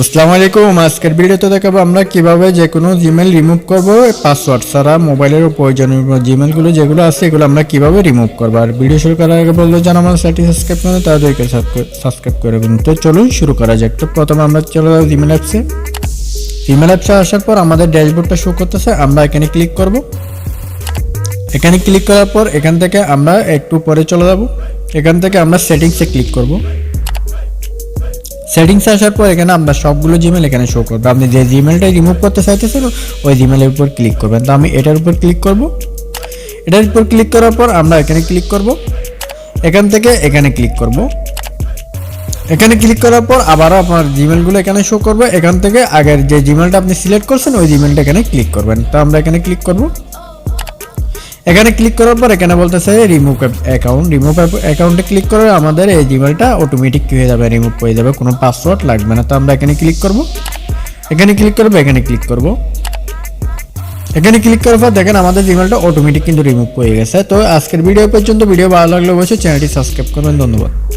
আসসালামু আলাইকুম। আজকের ভিডিওতে দেখাবো আমরা কীভাবে যে কোনো জিমেল রিমুভ করব পাসওয়ার্ড ছাড়া, মোবাইলের প্রয়োজনীয় জিমেলগুলো যেগুলো আছে, এগুলো আমরা কীভাবে রিমুভ করব। আর ভিডিও শুরু করার আগে বলল যেন আমার চ্যানেলটি সাবস্ক্রাইব করে তাদেরকে সাবস্ক্রাইব করে দিন। তো চলুন শুরু করা যাক। তো প্রথমে আমরা চলে যাব জিমেল অ্যাপসে জিমেল অ্যাপসে আসার পর আমাদের ড্যাশবোর্ডটা শো করতেছে। আমরা এখানে ক্লিক করব। এখানে ক্লিক করার পর এখান থেকে আমরা একটু পরে চলে যাব। এখান থেকে আমরা সেটিংসে ক্লিক করব। সেটিংসে আসার পর এখানে আমরা সবগুলো জিমেল এখানে শো করবে। আপনি যে জিমেলটা রিমুভ করতে চাইতেছেন, ওই জিমেলের উপর ক্লিক করবেন। তো আমি এটার উপর ক্লিক করব। এটার উপর ক্লিক করার পর আমরা এখানে ক্লিক করব। এখান থেকে এখানে ক্লিক করব। এখানে ক্লিক করার পর আবারও আপনার জিমেলগুলো এখানে শো করবে। এখান থেকে আগের যে জিমেলটা আপনি সিলেক্ট করছেন, ওই জিমেলটা এখানে ক্লিক করবেন। তো আমরা এখানে ক্লিক করব। এখানে ক্লিক করার পর এখানে বলতেছে রিমুভ অ্যাকাউন্ট রিমুভ অ্যাকাউন্টে ক্লিক করে আমাদের এই জিমেলটা অটোমেটিক হয়ে যাবে রিমুভ হয়ে যাবে, কোনো পাসওয়ার্ড লাগবে না। তো আমরা এখানে ক্লিক করব। এখানে ক্লিক করব, এখানে ক্লিক করব। এখানে ক্লিক করার পর দেখেন আমাদের জিমেলটা অটোমেটিক কিন্তু রিমুভ হয়ে গেছে। তো আজকের ভিডিও পর্যন্ত ভিডিও ভালো লাগলে অবশ্যই চ্যানেলটি সাবস্ক্রাইব করবেন। ধন্যবাদ।